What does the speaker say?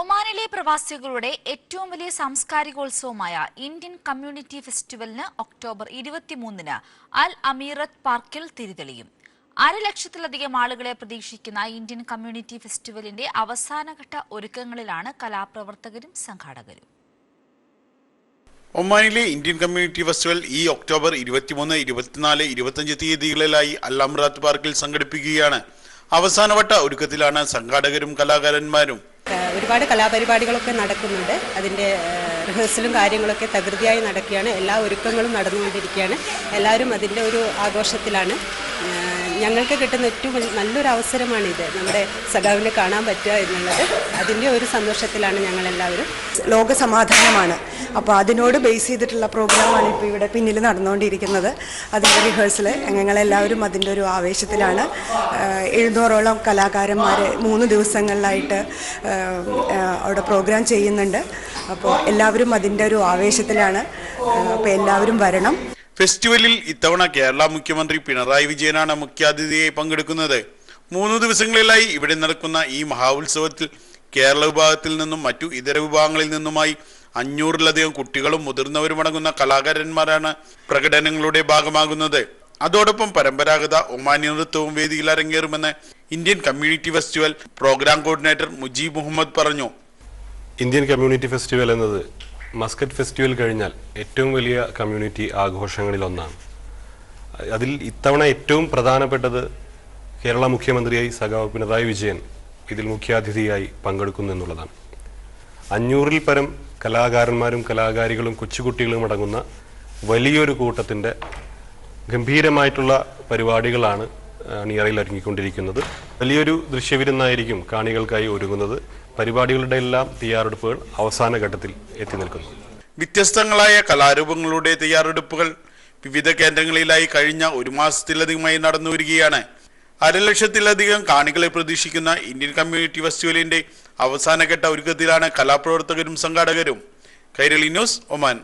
ഒമാനിലെ പ്രവാസികളുടെ ഏറ്റവും വലിയ സാംസ്കാരികോത്സവമായ ഇന്ത്യൻ കമ്മ്യൂണിറ്റി ഫെസ്റ്റിവലിന് ഒക്ടോബർ ഇരുപത്തിമൂന്നിന് അൽ അമീറത്ത് പാർക്കിൽ തിരിതെളിയും. ലക്ഷത്തിലധികം ആളുകളെ പ്രതീക്ഷിക്കുന്ന ഇന്ത്യൻ കമ്മ്യൂണിറ്റി ഫെസ്റ്റിവലിന്റെ അവസാനഘട്ട ഒരുക്കങ്ങളിലാണ് കലാപ്രവർത്തകരും സംഘാടകരും. ഒമാനിലെ ഇന്ത്യൻ കമ്മ്യൂണിറ്റി ഫെസ്റ്റിവൽ ഈ ഒക്ടോബർ ഇരുപത്തിമൂന്ന് ഇരുപത്തിനാല് ഇരുപത്തിയഞ്ച് തീയതികളിലായി അൽ അല്ലംറാത്ത് പാർക്കിൽ സംഘടിപ്പിക്കുകയാണ്. അവസാനവട്ട ഒരുക്കത്തിലാണ് സംഘാടകരും കലാകാരന്മാരും ഒരുപാട് കലാപരിപാടികളൊക്കെ നടക്കുന്നുണ്ട്. അതിന്റെ റിഹേഴ്സലും കാര്യങ്ങളൊക്കെ തകൃതിയായി നടക്കുകയാണ്. എല്ലാ ഒരുക്കങ്ങളും നടന്നുകൊണ്ടിരിക്കുകയാണ്. എല്ലാവരും അതിന്റെ ഒരു ആഘോഷത്തിലാണ്. ഞങ്ങൾക്ക് കിട്ടുന്ന ഏറ്റവും നല്ലൊരു അവസരമാണിത് നമ്മുടെ സഖാവിനെ കാണാൻ പറ്റുക എന്നുള്ളത്. അതിന്റെ ഒരു സന്തോഷത്തിലാണ് ഞങ്ങളെല്ലാവരും. ലോക സമാധാനമാണ്. അപ്പോൾ അതിനോട് ബേസ് ചെയ്തിട്ടുള്ള പ്രോഗ്രാമാണ് ഇപ്പോൾ ഇവിടെ പിന്നിൽ നടന്നുകൊണ്ടിരിക്കുന്നത്. അതിന്റെ റിഹേഴ്സൽ ഞങ്ങളെല്ലാവരും അതിന്റെ ഒരു ആവേശത്തിലാണ്. എഴുന്നൂറോളം കലാകാരന്മാർ മൂന്ന് ദിവസങ്ങളിലായിട്ട് അവിടെ പ്രോഗ്രാം ചെയ്യുന്നുണ്ട്. അപ്പോൾ എല്ലാവരും അതിന്റെ ഒരു ആവേശത്തിലാണ്. അപ്പോൾ എല്ലാവരും വരണം. ഫെസ്റ്റിവലിൽ ഇത്തവണ കേരള മുഖ്യമന്ത്രി പിണറായി വിജയനാണ് മുഖ്യാതിഥിയായി പങ്കെടുക്കുന്നത്. മൂന്ന് ദിവസങ്ങളിലായി ഇവിടെ നടക്കുന്ന ഈ മഹാഉത്സവത്തിൽ കേരള വിഭാഗത്തിൽ നിന്നും മറ്റു ഇതര വിഭാഗങ്ങളിൽ നിന്നുമായി അഞ്ഞൂറിലധികം കുട്ടികളും മുതിർന്നവരും അടങ്ങുന്ന കലാകാരന്മാരാണ് പ്രകടനങ്ങളുടെ ഭാഗമാകുന്നത്. അതോടൊപ്പം പരമ്പരാഗത ഒമാനി നൃത്തവും വേദിയിൽ അരങ്ങേറുമെന്ന് Indian community festival programme coordinator Mujeeb Muhammad പറഞ്ഞു. ഇന്ത്യൻ കമ്മ്യൂണിറ്റി ഫെസ്റ്റിവൽ എന്നത് മസ്കറ്റ് ഫെസ്റ്റിവൽ കഴിഞ്ഞാൽ ഏറ്റവും വലിയ കമ്മ്യൂണിറ്റി ആഘോഷങ്ങളിൽ ഒന്നാണ്. അതിൽ ഇത്തവണ ഏറ്റവും പ്രധാനപ്പെട്ടത് കേരള മുഖ്യമന്ത്രിയായി സഖാവ് പിണറായി വിജയൻ. ഇതിൽ മുഖ്യാതിഥിയായി പങ്കെടുക്കുന്നു എന്നുള്ളതാണ്. അഞ്ഞൂറിൽ പരം കലാകാരന്മാരും കലാകാരികളും കൊച്ചുകുട്ടികളും അടങ്ങുന്ന വലിയൊരു കൂട്ടത്തിന്റെ ഗംഭീരമായിട്ടുള്ള പരിപാടികളാണ് അണിയറയിൽ ഒരുങ്ങിക്കൊണ്ടിരിക്കുന്നത്. വലിയൊരു ദൃശ്യവിരുന്നായിരിക്കും കാണികൾക്കായി ഒരുങ്ങുന്നത്. പരിപാടികളുടെ എല്ലാം തയ്യാറെടുപ്പുകൾ അവസാന ഘട്ടത്തിൽ എത്തി നിൽക്കുന്നു. വ്യത്യസ്തങ്ങളായ കലാരൂപങ്ങളുടെ തയ്യാറെടുപ്പുകൾ വിവിധ കേന്ദ്രങ്ങളിലായി കഴിഞ്ഞ ഒരു മാസത്തിലധികമായി നടന്നു വരികയാണ് അരലക്ഷത്തിലധികം കാണികളെ പ്രതീക്ഷിക്കുന്ന ഇന്ത്യൻ കമ്മ്യൂണിറ്റി ഫെസ്റ്റിവലിന്റെ അവസാനഘട്ട ഒരുക്കത്തിലാണ് കലാപ്രവർത്തകരും സംഘാടകരും. Kairali news Oman.